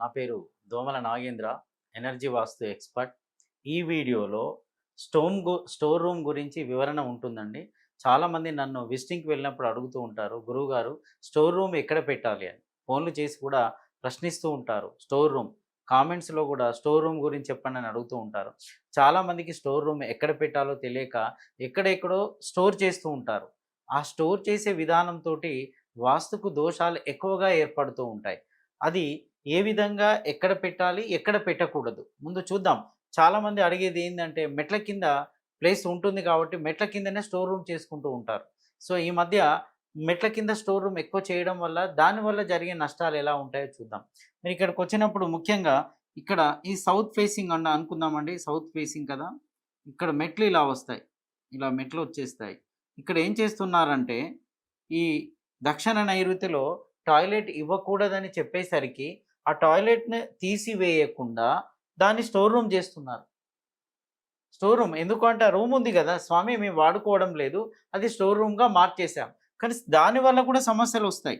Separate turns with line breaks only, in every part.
నా పేరు దోమల నాగేంద్ర ఎనర్జీ వాస్తు ఎక్స్పర్ట్. ఈ వీడియోలో స్టోన్ గు స్టోర్ రూమ్ గురించి వివరణ ఉంటుందండి. చాలామంది నన్ను విజిటింగ్కి వెళ్ళినప్పుడు అడుగుతూ ఉంటారు గురువుగారు స్టోర్ రూమ్ ఎక్కడ పెట్టాలి? అని. ఫోన్లు చేసి కూడా ప్రశ్నిస్తూ ఉంటారు స్టోర్ రూమ్. కామెంట్స్లో కూడా స్టోర్ రూమ్ గురించి చెప్పండి అని అడుగుతూ ఉంటారు. చాలామందికి స్టోర్ రూమ్ ఎక్కడ పెట్టాలో తెలియక ఎక్కడెక్కడో స్టోర్ చేస్తూ ఉంటారు. ఆ స్టోర్ చేసే విధానంతో వాస్తుకు దోషాలు ఎక్కువగా ఏర్పడుతూ ఉంటాయి. అది ఏ విధంగా ఎక్కడ పెట్టాలి ఎక్కడ పెట్టకూడదు? ముందు చూద్దాం. చాలామంది అడిగేది ఏంటంటే మెట్ల కింద ప్లేస్ ఉంటుంది కాబట్టి మెట్ల కిందనే స్టోర్ రూమ్ చేసుకుంటూ ఉంటారు. సో ఈ మధ్య మెట్ల కింద స్టోర్ రూమ్ ఎక్కువ చేయడం వల్ల దానివల్ల జరిగే నష్టాలు ఎలా ఉంటాయో చూద్దాం. మీరు ఇక్కడికి వచ్చినప్పుడు ముఖ్యంగా ఇక్కడ ఈ సౌత్ ఫేసింగ్ అన్న అనుకుందామండి. సౌత్ ఫేసింగ్ కదా? ఇక్కడ మెట్లు ఇలా వస్తాయి. ఇలా మెట్లు వచ్చేస్తాయి. ఇక్కడ ఏం చేస్తున్నారంటే ఈ దక్షిణ నైరుతిలో టాయిలెట్ ఇవ్వకూడదని చెప్పేసరికి ఆ టాయిలెట్ని తీసివేయకుండా దాన్ని స్టోర్ రూమ్ చేస్తున్నారు. స్టోర్ రూమ్ ఎందుకంటే ఆ రూమ్ ఉంది కదా స్వామి మేము వాడుకోవడం లేదు అది స్టోర్ రూమ్గా మార్చేసాం కానీ దానివల్ల కూడా సమస్యలు వస్తాయి.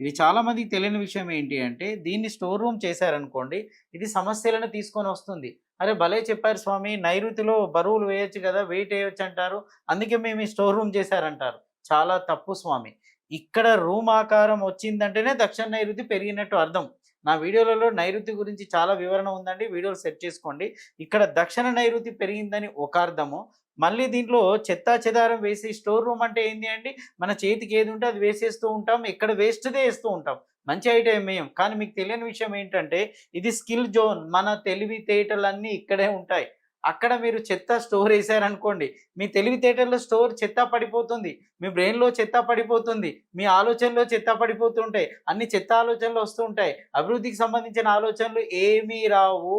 ఇది చాలామందికి తెలియని విషయం ఏంటి అంటే దీన్ని స్టోర్ రూమ్ చేశారనుకోండి ఇది సమస్యలను తీసుకొని వస్తుంది. అరే భలే చెప్పారు స్వామి నైరుతిలో బరువులు వేయొచ్చు కదా వెయిట్ వేయొచ్చు అంటారు అందుకే మేము ఈ స్టోర్ రూమ్ చేశారంటారు. చాలా తప్పు స్వామి. ఇక్కడ రూమ్ ఆకారం వచ్చిందంటేనే దక్షిణ నైరుతి పెరిగినట్టు అర్థం. నా వీడియోలలో నైరుతి గురించి చాలా వివరణ ఉందండి. వీడియోలు సెట్ చేసుకోండి. ఇక్కడ దక్షిణ నైరుతి పెరిగిందని ఒక అర్థము. మళ్ళీ దీంట్లో చెత్తా చెదారం వేసి స్టోర్ రూమ్ అంటే ఏంటి అండి? మన చేతికి ఏది ఉంటే అది వేసేస్తూ ఉంటాం. ఎక్కడ వేస్ట్దే వేస్తూ ఉంటాం. మంచి ఐటమ్ మేము కానీ మీకు తెలియని విషయం ఏంటంటే ఇది స్కిల్ జోన్. మన తెలివితేటలన్నీ ఇక్కడే ఉంటాయి. అక్కడ మీరు చెత్త స్టోర్ వేసారనుకోండి మీ తెలివితేటల్లో స్టోర్ చెత్త పడిపోతుంది మీ బ్రెయిన్లో చెత్త పడిపోతుంది మీ ఆలోచనలో చెత్త పడిపోతుంటాయి అన్ని చెత్త ఆలోచనలు వస్తూ ఉంటాయి. అభివృద్ధికి సంబంధించిన ఆలోచనలు ఏమీ రావు.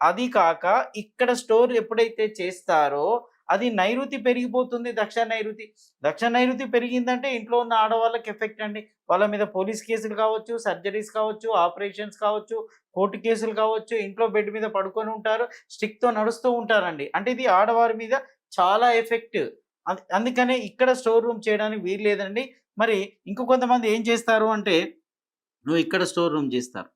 అది కాక ఇక్కడ స్టోర్ ఎప్పుడైతే చేస్తారో అది నైరుతి పెరిగిపోతుంది దక్షిణ నైరుతి. దక్షిణ నైరుతి పెరిగిందంటే ఇంట్లో ఉన్న ఆడవాళ్ళకి ఎఫెక్ట్ అండి. వాళ్ళ మీద పోలీస్ కేసులు కావచ్చు సర్జరీస్ కావచ్చు ఆపరేషన్స్ కావచ్చు కోర్టు కేసులు కావచ్చు ఇంట్లో బెడ్ మీద పడుకొని ఉంటారు స్టిక్తో నడుస్తూ ఉంటారండి. అంటే ఇది ఆడవారి మీద చాలా ఎఫెక్ట్. అందుకనే ఇక్కడ స్టోర్ రూమ్ చేయడానికి వీలు లేదండి. మరి ఇంకో కొంతమంది ఏం చేస్తారు అంటే నువ్వు ఇక్కడ స్టోర్ రూమ్ చేస్తారు.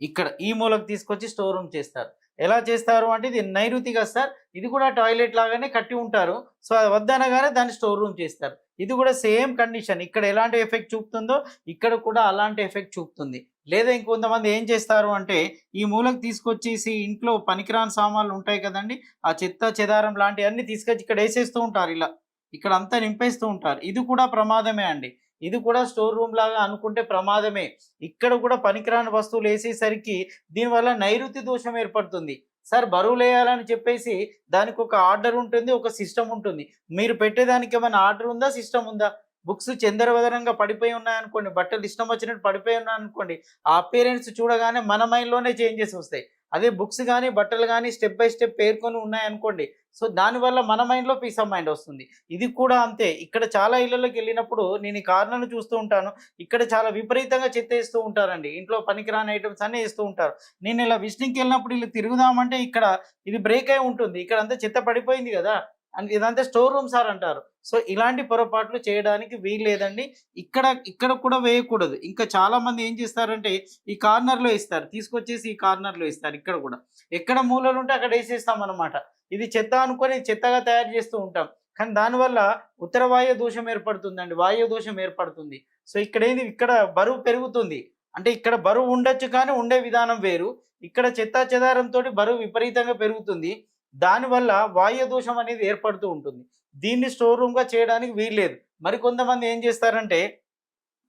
ఇక్కడ ఈ మూలకు తీసుకొచ్చి స్టోర్ రూమ్ చేస్తారు. ఎలా చేస్తారు అంటే ఇది నైరుతిగా సార్ ఇది కూడా టాయిలెట్ లాగానే కట్టి ఉంటారు. సో అది వద్దనగానే దాన్ని స్టోర్ రూమ్ చేస్తారు. ఇది కూడా సేమ్ కండిషన్. ఇక్కడ ఎలాంటి ఎఫెక్ట్ చూపుతుందో ఇక్కడ కూడా అలాంటి ఎఫెక్ట్ చూపుతుంది. లేదా ఇంకొంతమంది ఏం చేస్తారు అంటే ఈ మూలకు తీసుకొచ్చేసి ఇంట్లో పనికిరాని సామాన్లు ఉంటాయి కదండి ఆ చెత్త చెదారం లాంటివన్నీ తీసుకొచ్చి ఇక్కడ వేసేస్తూ ఉంటారు ఇలా. ఇక్కడ అంతా నింపేస్తూ ఉంటారు. ఇది కూడా ప్రమాదమే అండి. ఇది కూడా స్టోర్ రూమ్ లాగా అనుకుంటే ప్రమాదమే. ఇక్కడ కూడా పనికిరాని వస్తువులు వేసేసరికి దీనివల్ల నైరుతి దోషం ఏర్పడుతుంది. సార్ బరువులు వేయాలని చెప్పేసి దానికి ఒక ఆర్డర్ ఉంటుంది ఒక సిస్టమ్ ఉంటుంది. మీరు పెట్టేదానికి ఏమైనా ఆర్డర్ ఉందా సిస్టమ్ ఉందా? బుక్స్ చందరవదనంగా పడిపోయి ఉన్నాయనుకోండి బట్టలు ఇష్టం వచ్చినట్టు పడిపోయి ఉన్నాయనుకోండి ఆ పేరెంట్స్ చూడగానే మన మైండ్లోనే చేంజెస్ వస్తాయి. అదే బుక్స్ కానీ బట్టలు కానీ స్టెప్ బై స్టెప్ పేర్కొని ఉన్నాయనుకోండి సో దానివల్ల మన మైండ్లో పీస్ ఆఫ్ మైండ్ వస్తుంది. ఇది కూడా అంతే. ఇక్కడ చాలా ఇళ్ళలోకి వెళ్ళినప్పుడు నేను ఈ కార్నర్ను చూస్తూ ఉంటాను. ఇక్కడ చాలా విపరీతంగా చెత్త వేస్తూ ఉంటారండి. ఇంట్లో పనికిరాని ఐటమ్స్ అన్నీ వేస్తూ ఉంటారు. నేను ఇలా విష్ణుకి వెళ్ళినప్పుడు ఇలా తిరుగుదామంటే ఇక్కడ ఇది బ్రేక్ అయి ఉంటుంది. ఇక్కడ అంతా చెత్త పడిపోయింది కదా. అండ్ ఇదంతా స్టోర్ రూమ్ సార్ అంటారు. సో ఇలాంటి పొరపాట్లు చేయడానికి వీలు లేదండి ఇక్కడ ఇక్కడ కూడా వేయకూడదు. ఇంకా చాలా మంది ఏం చేస్తారంటే ఈ కార్నర్లో ఇస్తారు తీసుకొచ్చేసి ఈ కార్నర్లో ఇస్తారు ఇక్కడ కూడా. ఎక్కడ మూలలు ఉంటే అక్కడ వేసేస్తాం అనమాట ఇది చెత్త అనుకొని చెత్తగా తయారు చేస్తూ ఉంటాం. కానీ దానివల్ల ఉత్తర వాయు దోషం ఏర్పడుతుందండి. వాయు దోషం ఏర్పడుతుంది. సో ఇక్కడ ఏంది? ఇక్కడ బరువు పెరుగుతుంది. అంటే ఇక్కడ బరువు ఉండొచ్చు కానీ ఉండే విధానం వేరు. ఇక్కడ చెత్త చెదారంతో బరువు విపరీతంగా పెరుగుతుంది. దానివల్ల వాయు దూషం అనేది ఏర్పడుతూ ఉంటుంది. దీన్ని స్టోర్ రూమ్గా చేయడానికి వీల్లేదు. మరి కొంతమంది ఏం చేస్తారంటే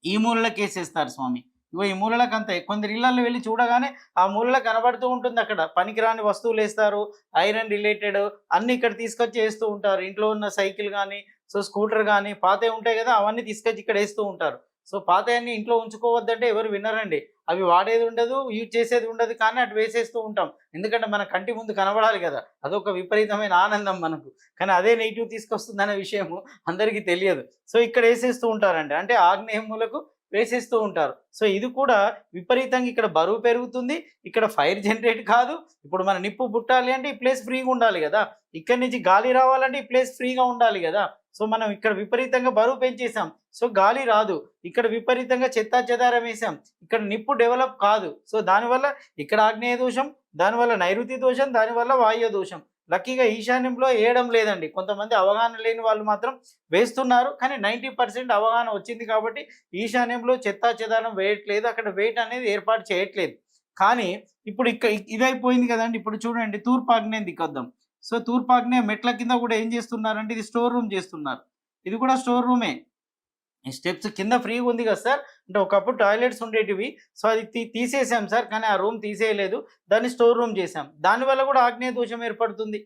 ఈ మూలలకు వేసేస్తారు స్వామి. ఇగో ఈ మూలలకు అంతే కొందరు ఇళ్ళలో వెళ్ళి చూడగానే ఆ మూలలో కనబడుతూ ఉంటుంది అక్కడ. పనికిరాని వస్తువులు వేస్తారు ఐరన్ రిలేటెడ్ అన్ని ఇక్కడ తీసుకొచ్చి వేస్తూ ఉంటారు. ఇంట్లో ఉన్న సైకిల్ కానీ సో స్కూటర్ కానీ పాతే ఉంటాయి కదా అవన్నీ తీసుకొచ్చి ఇక్కడ వేస్తూ ఉంటారు. సో పాతయాన్ని ఇంట్లో ఉంచుకోవద్దంటే ఎవరు వినరండి. అవి వాడేది ఉండదు యూజ్ చేసేది ఉండదు కానీ అటు వేసేస్తూ ఉంటాం. ఎందుకంటే మన కంటి ముందు కనబడాలి కదా. అదొక విపరీతమైన ఆనందం మనకు. కానీ అదే నెగిటివ్ తీసుకొస్తుందనే విషయము అందరికీ తెలియదు. సో ఇక్కడ వేసేస్తూ ఉంటారండి. అంటే ఆగ్నేయములకు వేసేస్తూ ఉంటారు. సో ఇది కూడా విపరీతంగా ఇక్కడ బరువు పెరుగుతుంది. ఇక్కడ ఫైర్ జనరేట్ కాదు. ఇప్పుడు మన నిప్పు పుట్టాలి అంటే ఈ ప్లేస్ ఫ్రీగా ఉండాలి కదా. ఇక్కడి నుంచి గాలి రావాలంటే ఈ ప్లేస్ ఫ్రీగా ఉండాలి కదా. సో మనం ఇక్కడ విపరీతంగా బరువు పెంచేసాం సో గాలి రాదు. ఇక్కడ విపరీతంగా చెత్తా చెదారం వేసాం ఇక్కడ నిప్పు డెవలప్ కాదు. సో దానివల్ల ఇక్కడ ఆగ్నేయ దోషం దానివల్ల నైరుతి దోషం దానివల్ల వాయు దోషం. లక్కీగా ఈశాన్యంలో వేయడం లేదండి. కొంతమంది అవగాహన లేని వాళ్ళు మాత్రం వేస్తున్నారు. కానీ నైంటీ పర్సెంట్ అవగాహన వచ్చింది కాబట్టి ఈశాన్యంలో చెత్తా చెదారం వేయట్లేదు. అక్కడ వెయిట్ అనేది ఏర్పాటు చేయట్లేదు. కానీ ఇప్పుడు ఇక్కడ ఇదైపోయింది కదండి. ఇప్పుడు చూడండి తూర్పు ఆగ్నేయం దిక్కొద్దాం సో తూర్పాగ్నే మెట్ల కింద కూడా ఏం చేస్తున్నారంటే ఇది స్టోర్ రూమ్ చేస్తున్నారు. ఇది కూడా స్టోర్ రూమే. ఈ స్టెప్స్ కింద ఫ్రీగా ఉంది కదా సార్? అంటే ఒకప్పుడు టాయిలెట్స్ ఉండేటివి. సో అది తీసేసాం సార్ కానీ ఆ రూమ్ తీసేయలేదు. దాన్ని స్టోర్ రూమ్ చేసాం దానివల్ల కూడా ఆగ్నేయ దోషం ఏర్పడుతుంది.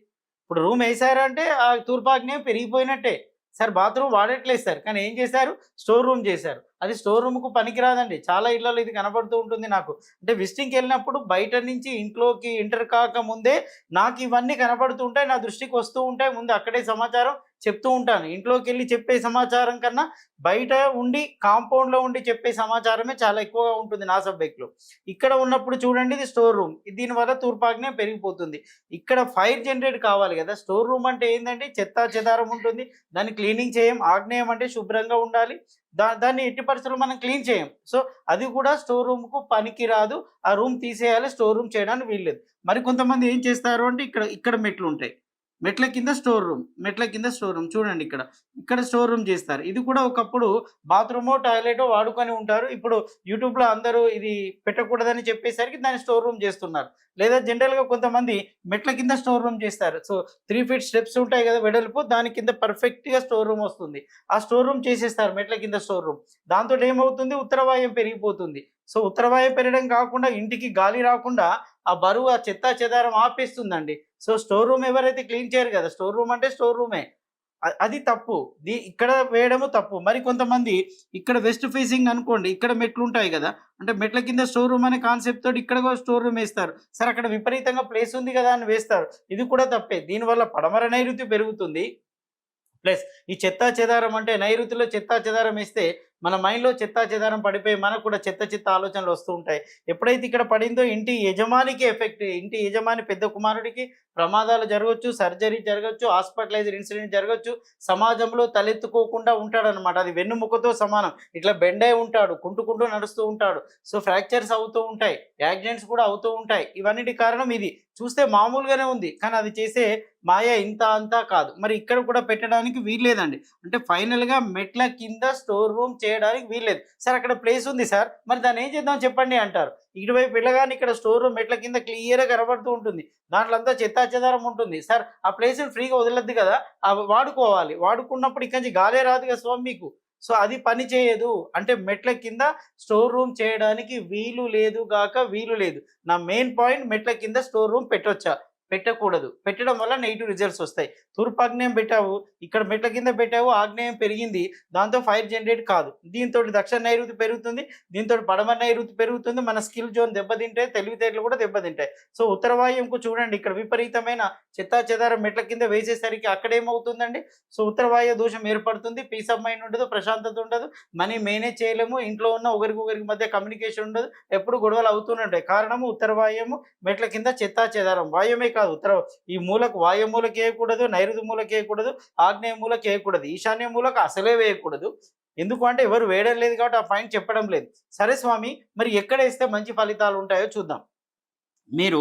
ఇప్పుడు రూమ్ వేసారంటే ఆ తూర్పాగ్నేయం పెరిగిపోయినట్టే. సార్ బాత్రూమ్ వాడట్లేదు సార్ కానీ ఏం చేశారు? స్టోర్ రూమ్ చేశారు. అది స్టోర్ రూమ్కు పనికిరాదండి. చాలా ఇళ్ళలో ఇది కనబడుతూ ఉంటుంది నాకు. అంటే విజిటింగ్కి వెళ్ళినప్పుడు బయట నుంచి ఇంట్లోకి ఎంటర్ కాక ముందే నాకు ఇవన్నీ కనబడుతూ ఉంటాయి నా దృష్టికి వస్తూ ఉంటాయి. ముందు అక్కడే సమాచారం చెప్తూ ఉంటాను. ఇంట్లోకి వెళ్ళి చెప్పే సమాచారం కన్నా బయట ఉండి కాంపౌండ్లో ఉండి చెప్పే సమాచారమే చాలా ఎక్కువగా ఉంటుంది నా సబ్జెక్ట్లో. ఇక్కడ ఉన్నప్పుడు చూడండి ఇది స్టోర్ రూమ్. దీనివల్ల తూర్పాగ్నే పెరిగిపోతుంది. ఇక్కడ ఫైర్ జనరేట్ కావాలి కదా. స్టోర్ రూమ్ అంటే ఏంటంటే చెత్త చెదారం ఉంటుంది. దాన్ని క్లీనింగ్ చేయం. ఆగ్నేయం అంటే శుభ్రంగా ఉండాలి. దా దాన్ని ఎట్టి పరిస్థితుల్లో మనం క్లీన్ చేయం. సో అది కూడా స్టోర్ రూమ్కు పనికి రాదు. ఆ రూమ్ తీసేయాలి స్టోర్ రూమ్ చేయడానికి వీల్లేదు. మరి కొంతమంది ఏం చేస్తారు అంటే ఇక్కడ ఇక్కడ మెట్లు ఉంటాయి. మెట్ల కింద స్టోర్ రూమ్ మెట్ల కింద స్టోర్ రూమ్ చూడండి ఇక్కడ. ఇక్కడ స్టోర్ రూమ్ చేస్తారు. ఇది కూడా ఒకప్పుడు బాత్రూమో టాయిలెటో వాడుకొని ఉంటారు. ఇప్పుడు యూట్యూబ్లో అందరూ ఇది పెట్టకూడదని చెప్పేసరికి దాన్ని స్టోర్ రూమ్ చేస్తున్నారు. లేదా జనరల్గా కొంతమంది మెట్ల కింద స్టోర్ రూమ్ చేస్తారు. సో త్రీ ఫీట్ స్టెప్స్ ఉంటాయి కదా వెడల్పు దాని కింద పర్ఫెక్ట్గా స్టోర్ రూమ్ వస్తుంది. ఆ స్టోర్ రూమ్ చేసేస్తారు మెట్ల కింద స్టోర్ రూమ్. దాంతో ఏమవుతుంది? ఉత్తరవాయం పెరిగిపోతుంది. సో ఉత్తరవాయం పెరగడం కాకుండా ఇంటికి గాలి రాకుండా ఆ బరువు ఆ చెత్త చెదారం ఆపేస్తుందండి. సో స్టోర్ రూమ్ ఎవరైతే క్లీన్ చేయరు కదా స్టోర్ రూమ్ అంటే స్టోర్ రూమే. అది తప్పు. దీ ఇక్కడ వేయడము తప్పు. మరి కొంతమంది ఇక్కడ వెస్ట్ ఫేసింగ్ అనుకోండి ఇక్కడ మెట్లు ఉంటాయి కదా అంటే మెట్ల కింద స్టోర్ రూమ్ అనే కాన్సెప్ట్ తోటి ఇక్కడ కూడా స్టోర్ రూమ్ వేస్తారు. సార్ అక్కడ విపరీతంగా ప్లేస్ ఉంది కదా అని వేస్తారు. ఇది కూడా తప్పే. దీనివల్ల పడమర నైరుతి పెరుగుతుంది. ప్లస్ ఈ చెత్తా చెదారం అంటే నైరుతిలో చెత్తా చెదారం వేస్తే మన మైండ్లో చెత్తా చెదారం పడిపోయి మనకు కూడా చెత్త చెత్త ఆలోచనలు వస్తూ ఉంటాయి. ఎప్పుడైతే ఇక్కడ పడిందో ఇంటి యజమానికి ఎఫెక్ట్ ఇంటి యజమాని పెద్ద కుమారుడికి ప్రమాదాలు జరగవచ్చు సర్జరీ జరగచ్చు హాస్పిటలైజర్ ఇన్సిడెంట్ జరగచ్చు సమాజంలో తలెత్తుకోకుండా ఉంటాడనమాట అది వెన్నుముకతో సమానం. ఇట్లా బెండే ఉంటాడు కుంటుకుంటూ నడుస్తూ ఉంటాడు. సో ఫ్రాక్చర్స్ అవుతూ ఉంటాయి యాక్సిడెంట్స్ కూడా అవుతూ ఉంటాయి. ఇవన్నిటి కారణం ఇది. చూస్తే మామూలుగానే ఉంది కానీ అది చేసే మాయ ఇంత అంతా కాదు. మరి ఇక్కడ కూడా పెట్టడానికి వీల్లేదండి. అంటే ఫైనల్గా మెట్ల కింద స్టోర్ రూమ్ చే చేయడానికి వీల్లేదు. సార్ అక్కడ ప్లేస్ ఉంది సార్. మరి దాన్ని ఏం చేద్దాం చెప్పండి అంటారు. ఇటువైపు వెళ్ళగానే ఇక్కడ స్టోర్ రూమ్ మెట్ల కింద క్లియర్గా కనబడుతూ ఉంటుంది. దాంట్లో అంతా చెత్తాచెదారం ఉంటుంది. సార్ ఆ ప్లేస్ ఫ్రీగా వదలద్దు కదా. వాడుకోవాలి. వాడుకున్నప్పుడు ఇక్కడి నుంచి గాలే రాదు కదా స్వామి మీకు. సో అది పని చేయదు. అంటే మెట్ల కింద స్టోర్ రూమ్ చేయడానికి వీలు లేదు గాక వీలు లేదు. నా మెయిన్ పాయింట్ మెట్ల కింద స్టోర్ రూమ్ పెట్టొచ్చా? పెట్టకూడదు. పెట్టడం వల్ల నెగిటివ్ రిజల్ట్స్ వస్తాయి. తూర్పు ఆగ్నేయం పెట్టావు ఇక్కడ మెట్ల కింద పెట్టావు ఆగ్నేయం పెరిగింది. దాంతో ఫైర్ జనరేట్ కాదు. దీంతో దక్షిణ నైరుతి పెరుగుతుంది దీంతో పడమర నైరుతి పెరుగుతుంది. మన స్కిల్ జోన్ దెబ్బతింటాయి తెలివితేటలు కూడా దెబ్బతింటాయి. సో ఉత్తర వాయువుకు చూడండి ఇక్కడ విపరీతమైన చెత్తా చెదారం మెట్ల కింద వేసేసరికి అక్కడ ఏమవుతుందండి? సో ఉత్తరవాయు దోషం ఏర్పడుతుంది. పీస్ ఆఫ్ మైండ్ ఉండదు ప్రశాంతత ఉండదు. మనీ మేనేజ్ చేయలేము. ఇంట్లో ఉన్న ఒకరికి ఒకరికి మధ్య కమ్యూనికేషన్ ఉండదు. ఎప్పుడు గొడవలు అవుతూనే ఉంటాయి. కారణము ఉత్తర వాయువు మెట్ల కింద చెత్తా చెదారం. వాయుమే కాదు ఉత్తర. ఈ మూలకు వాయు మూలకి వేయకూడదు నైరుతి మూలకి వేయకూడదు ఆగ్నేయ మూలకి వేయకూడదు ఈశాన్య మూలకు అసలే వేయకూడదు. ఎందుకు అంటే ఎవరు వేయడం లేదు కాబట్టి ఆ పాయింట్ చెప్పడం లేదు. సరే స్వామి మరి ఎక్కడ వేస్తే మంచి ఫలితాలు ఉంటాయో చూద్దాం. మీరు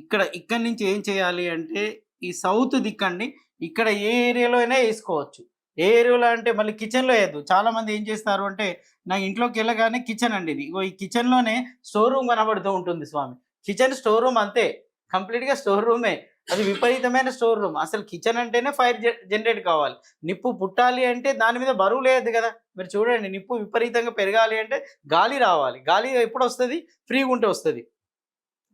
ఇక్కడ ఇక్కడి నుంచి ఏం చేయాలి అంటే ఈ సౌత్ దిక్కండి. ఇక్కడ ఏ ఏరియాలో అయినా వేసుకోవచ్చు. ఏ ఏరియాలో అంటే మళ్ళీ కిచెన్లో వేయద్దు. చాలా మంది ఏం చేస్తారు అంటే నా ఇంట్లోకి వెళ్ళగానే కిచెన్ అండి ఇది. ఈ కిచెన్లోనే స్టోర్ రూమ్ కనబడుతూ ఉంటుంది స్వామి. కిచెన్ స్టోర్ రూమ్ అంతే. కంప్లీట్గా స్టోర్ రూమే. అది విపరీతమైన స్టోర్ రూమ్. అసలు కిచెన్ అంటేనే ఫైర్ జనరేట్ కావాలి. నిప్పు పుట్టాలి అంటే దాని మీద బరువు లేదు కదా. మీరు చూడండి నిప్పు విపరీతంగా పెరగాలి అంటే గాలి రావాలి. గాలి ఎప్పుడు వస్తుంది? ఫ్రీగా ఉంటే వస్తుంది.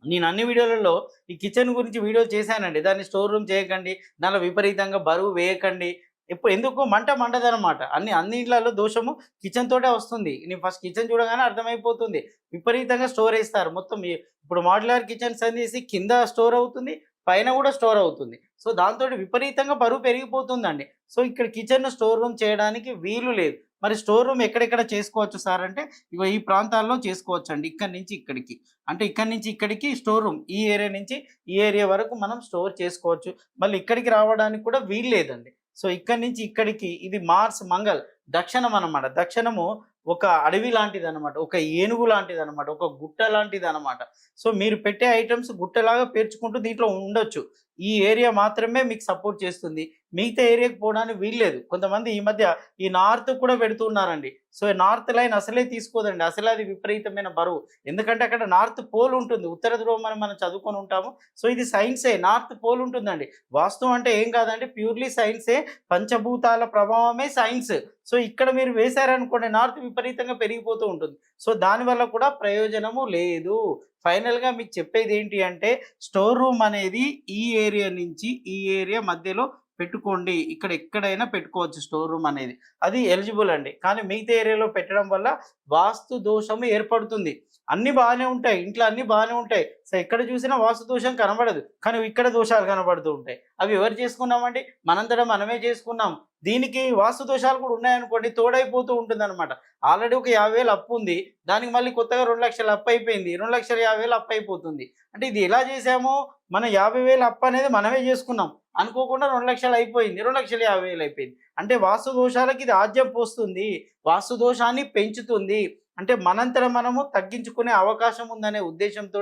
నేను అన్ని వీడియోలలో ఈ కిచెన్ గురించి వీడియో చేశానండి. దాన్ని స్టోర్ రూమ్ చేయకండి. దానిలో విపరీతంగా బరువు వేయకండి. ఇప్పుడు ఎందుకు? మంట మండదనమాట అన్ని అన్ని ఇళ్ళలో దోషము కిచెన్ తోటే వస్తుంది. నేను ఫస్ట్ కిచెన్ చూడగానే అర్థమైపోతుంది. విపరీతంగా స్టోర్ వేస్తారు. మొత్తం ఇప్పుడు మాడ్యులర్ కిచెన్స్ అనేసి కింద స్టోర్ అవుతుంది పైన కూడా స్టోర్ అవుతుంది. సో దాంతో విపరీతంగా బరువు పెరిగిపోతుందండి. సో ఇక్కడ కిచెన్ స్టోర్ రూమ్ చేయడానికి వీలు లేదు. మరి స్టోర్ రూమ్ ఎక్కడెక్కడ చేసుకోవచ్చు సార్ అంటే ఇగో ఈ ప్రాంతాల్లో చేసుకోవచ్చు అండి ఇక్కడి నుంచి ఇక్కడికి. అంటే ఇక్కడి నుంచి ఇక్కడికి స్టోర్ రూమ్ ఈ ఏరియా నుంచి ఈ ఏరియా వరకు మనం స్టోర్ చేసుకోవచ్చు. మళ్ళీ ఇక్కడికి రావడానికి కూడా వీలు లేదండి. సో ఇక్కడి నుంచి ఇక్కడికి ఇది మార్స్ మంగళ్ దక్షిణం అన్నమాట. దక్షిణము ఒక అడవి లాంటిది అనమాట ఒక ఏనుగు లాంటిది అనమాట ఒక గుట్ట లాంటిది అనమాట సో మీరు పెట్టే ఐటమ్స్ గుట్టలాగా పేర్చుకుంటూ దీంట్లో ఉండొచ్చు. ఈ ఏరియా మాత్రమే మీకు సపోర్ట్ చేస్తుంది. మిగతా ఏరియాకి పోవడానికి వీల్లేదు. కొంతమంది ఈ మధ్య ఈ నార్త్ కూడా పెడుతున్నారండి సో నార్త్ లైన్ అసలే తీసుకోదండి. అసలే అది విపరీతమైన బరువు. ఎందుకంటే అక్కడ నార్త్ పోల్ ఉంటుంది. ఉత్తర ధ్రువం అని మనం చదువుకొని ఉంటాము. సో ఇది సైన్సే. నార్త్ పోల్ ఉంటుందండి. వాస్తవం అంటే ఏం కాదండి. ప్యూర్లీ సైన్సే. పంచభూతాల ప్రభావమే సైన్స్. సో ఇక్కడ మీరు వేశారనుకోండి నార్త్ విపరీతంగా పెరిగిపోతూ ఉంటుంది. సో దానివల్ల కూడా ప్రయోజనము లేదు. ఫైనల్గా మీకు చెప్పేది ఏంటి అంటే స్టోర్ రూమ్ అనేది ఈ ఏరియా నుంచి ఈ ఏరియా మధ్యలో పెట్టుకోండి. ఇక్కడ ఎక్కడైనా పెట్టుకోవచ్చు స్టోర్ రూమ్ అనేది. అది ఎలిజిబుల్ అండి. కానీ మిగతా ఏరియాలో పెట్టడం వల్ల వాస్తు దోషము ఏర్పడుతుంది. అన్ని బాగానే ఉంటాయి ఇంట్లో అన్ని బాగానే ఉంటాయి. సో ఎక్కడ చూసినా వాస్తు దోషం కనబడదు కానీ ఇక్కడ దోషాలు కనబడుతూ ఉంటాయి. అవి ఎవరు చేసుకున్నామండి? మనంతటా మనమే చేసుకున్నాం. దీనికి వాస్తు దోషాలు కూడా ఉన్నాయనుకోండి తోడైపోతూ ఉంటుంది అనమాట ఆల్రెడీ ఒక యాభై వేలు అప్పు ఉంది దానికి మళ్ళీ కొత్తగా రెండు లక్షలు అప్పు అయిపోయింది రెండు లక్షల యాభై వేలు అప్పు అయిపోతుంది. అంటే ఇది ఎలా చేసామో మన యాభై వేలు అప్పు అనేది మనమే చేసుకున్నాం. అనుకోకుండా రెండు లక్షలు అయిపోయింది రెండు లక్షల యాభై వేలు అయిపోయింది. అంటే వాస్తు దోషాలకి ఇది ఆద్యం పోస్తుంది వాస్తు దోషాన్ని పెంచుతుంది. అంటే మనంతట మనము తగ్గించుకునే అవకాశం ఉందనే ఉద్దేశంతో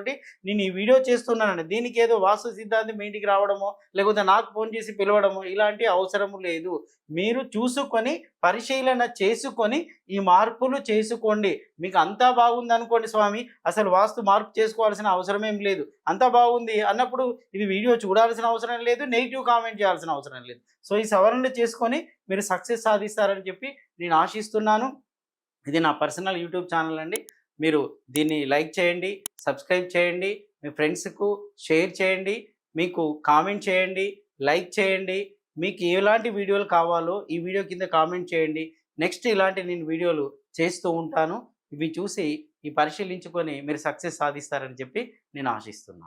నేను ఈ వీడియో చేస్తున్నానండి. దీనికి ఏదో వాస్తు సిద్ధాంతం మీ ఇంటికి రావడమో లేకపోతే నాకు ఫోన్ చేసి పిలవడము ఇలాంటి అవసరము లేదు. మీరు చూసుకొని పరిశీలన చేసుకొని ఈ మార్పులు చేసుకోండి. మీకు అంతా బాగుంది అనుకోండి స్వామి అసలు వాస్తు మార్పు చేసుకోవాల్సిన అవసరం ఏం లేదు. అంతా బాగుంది అన్నప్పుడు ఇది వీడియో చూడాల్సిన అవసరం లేదు నెగిటివ్ కామెంట్ చేయాల్సిన అవసరం లేదు. సో ఈ సవరణలు చేసుకొని మీరు సక్సెస్ సాధిస్తారని చెప్పి నేను ఆశిస్తున్నాను. ఇది నా పర్సనల్ యూట్యూబ్ ఛానల్ అండి. మీరు దీన్ని లైక్ చేయండి సబ్స్క్రైబ్ చేయండి మీ ఫ్రెండ్స్కు షేర్ చేయండి మీకు కామెంట్ చేయండి లైక్ చేయండి. మీకు ఎలాంటి వీడియోలు కావాలో ఈ వీడియో కింద కామెంట్ చేయండి. నెక్స్ట్ ఇలాంటి నేను వీడియోలు చేస్తూ ఉంటాను. ఇవి చూసి ఈ పరిశీలించుకొని మీరు సక్సెస్ సాధిస్తారని చెప్పి నేను ఆశిస్తున్నాను.